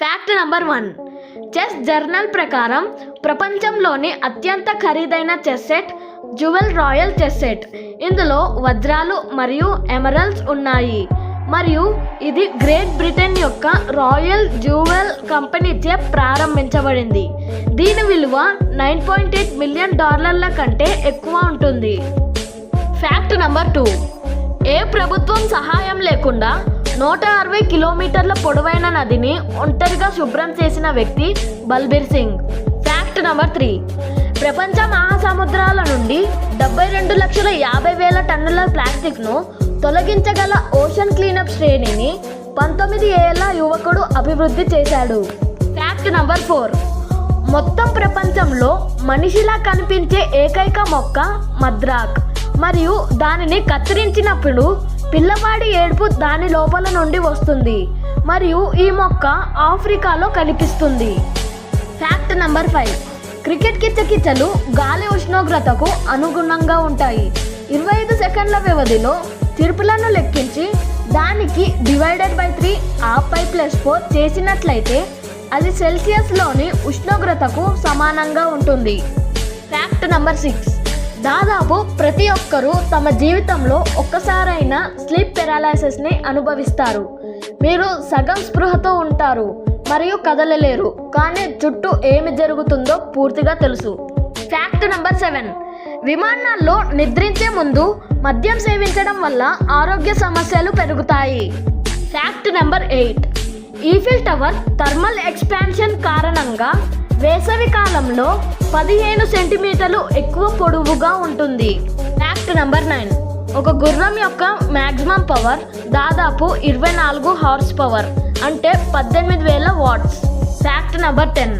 Fact number one chess journal ప్రకారం ప్రపంచంలోని అత్యంత ఖరీదైన chess set jewel royal chess set ఇందులో వజ్రాలు మరియు ఎమరల్స్ ఉన్నాయి. మరియు ఇది గ్రేట్ బ్రిటన్ యొక్క రాయల్ జ్యువెల్ కంపెనీచే ప్రారంభించబడింది. దీని విలువ నైన్ పాయింట్ ఎయిట్ మిలియన్ డాలర్ల కంటే ఎక్కువ ఉంటుంది. ఫ్యాక్ట్ నంబర్ టూ ఏ ప్రభుత్వం సహాయం లేకుండా నూట అరవై కిలోమీటర్ల పొడవైన నదిని ఒంటరిగా శుభ్రం చేసిన వ్యక్తి Balbir Singh. Fact number three ప్రపంచ మహాసముద్రాల నుండి డెబ్బై రెండు లక్షల యాభై వేల టన్నుల ప్లాస్టిక్ను తొలగించగల ఓషన్ క్లీనప్ శ్రేణిని పంతొమ్మిది ఏళ్ళ యువకుడు అభివృద్ధి చేశాడు. ఫ్యాక్ట్ నంబర్ ఫోర్ మొత్తం ప్రపంచంలో మనిషిలా కనిపించే ఏకైక మొక్క మద్రాక్. మరియు దానిని కత్తిరించినప్పుడు పిల్లవాడి ఏడుపు దాని లోపల నుండి వస్తుంది మరియు ఈ మొక్క ఆఫ్రికాలో కనిపిస్తుంది. ఫ్యాక్ట్ నంబర్ ఫైవ్ క్రికెట్ కిచ్చకిచ్చలు గాలి ఉష్ణోగ్రతకు అనుగుణంగా ఉంటాయి. ఇరవై ఐదు సెకండ్ల వ్యవధిలో తిరుపులను లెక్కించి దానికి డివైడెడ్ బై త్రీ ఆపై ప్లస్ ఫోర్ చేసినట్లయితే అది సెల్సియస్లోని ఉష్ణోగ్రతకు సమానంగా ఉంటుంది. ఫ్యాక్ట్ నంబర్ సిక్స్ దాదాపు ప్రతి ఒక్కరూ తమ జీవితంలో ఒక్కసారైనా స్లీప్ పెరాలైసిస్ని అనుభవిస్తారు. మీరు సగం స్పృహతో ఉంటారు మరియు కదలలేరు కానీ చుట్టూ ఏమి జరుగుతుందో పూర్తిగా తెలుసు. ఫ్యాక్ట్ నెంబర్ సెవెన్ విమానాల్లో నిద్రించే ముందు మద్యం సేవించడం వల్ల ఆరోగ్య సమస్యలు పెరుగుతాయి. Fact number eight Eiffel tower thermal expansion కారణంగా వేసవి కాలంలో పదిహేను సెంటీమీటర్లు ఎక్కువ పొడవుగా ఉంటుంది. ఫ్యాక్ట్ నెంబర్ నైన్ ఒక గుర్రం యొక్క మ్యాక్సిమం పవర్ దాదాపు ఇరవై నాలుగు హార్స్ పవర్ అంటే పద్దెనిమిది వేల watts fact number ten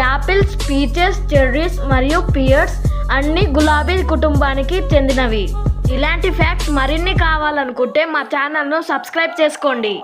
apples peaches cherries మరియు పియర్స్ అన్ని గులాబీ కుటుంబానికి చెందినవి. ఇలాంటి ఫ్యాక్ట్స్ మరిన్ని కావాలనుకుంటే మా ఛానల్ను సబ్స్క్రైబ్ చేసుకోండి.